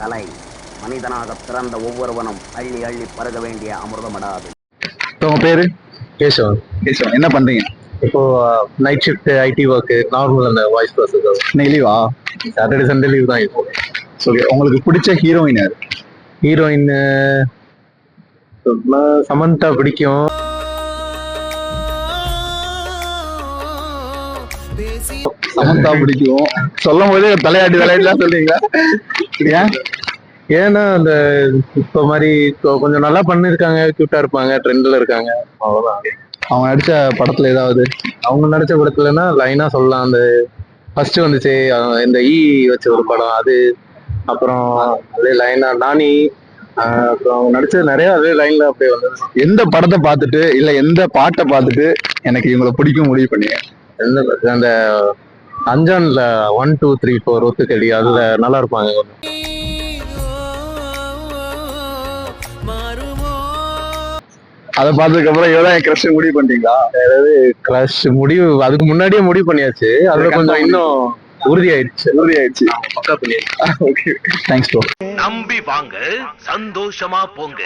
கலை. மனிதனாக பிறந்த ஒவ்வொருவனும் அள்ளி அள்ளி பருக வேண்டிய அமிர்தமடாது. உங்க பேரு? கேசவன். கேசவன் என்ன பண்றீங்க? இப்போ night shift IT work normal அந்த வாய்ஸ் ப்ராசஸ் இன்னைக்கு லீவா சாட்டர்டே சண்டே லீவ் தான் இப்போ. ஓகே உங்களுக்கு பிடிச்ச ஹீரோயின் யாரு? ஹீரோயின் சமந்தா பிடிக்கும். சமந்தா பிடிக்கும். சொல்லும் போதே தலையாட்டி விளையாட்டுலாம் சொல்றீங்களா? ஏன் ஏன்னா அந்த இப்போ மாதிரி கொஞ்சம் நல்லா பண்ணிருக்காங்க கியூட்டா இருப்பாங்க ட்ரெண்ட்ல இருக்காங்க. அவ்வளவுதான். அவங்க நடிச்ச படத்துல ஏதாவது அவங்க நடிச்ச படத்துலன்னா லைனா சொல்லலாம். அந்த ஃபர்ஸ்ட் வந்துச்சு இந்த ஈ வச்ச ஒரு படம் அது. அப்புறம் அதே லைனா நானி அப்புறம் அவங்க நடிச்ச நிறைய அதே லைன்ல அப்படியே வந்தது. எந்த படத்தை பார்த்துட்டு இல்ல எந்த பாட்டை பார்த்துட்டு எனக்கு இவங்களை பிடிக்கும் முடிவு பண்ணீங்க? எந்த அந்த அஞ்சான்ல ஒன் டூ த்ரீ ஃபோர் ஒத்துக்கடி. அதுல நல்லா இருப்பாங்க. அதை பார்த்ததுக்கு அப்புறம் இவதான் என் கிரஷ் முடிவு பண்ணிட்டீங்களா? கிரஷ் முடிவு அதுக்கு முன்னாடியே முடிவு பண்ணியாச்சு. அதுல கொஞ்சம் இன்னும் உறுதி ஆயிடுச்சு உறுதி ஆயிடுச்சு பக்கா பண்ணியாச்சு. ஓகே தேங்க்ஸ் ப்ரோ நம்பி வாங்க சந்தோஷமா போங்க.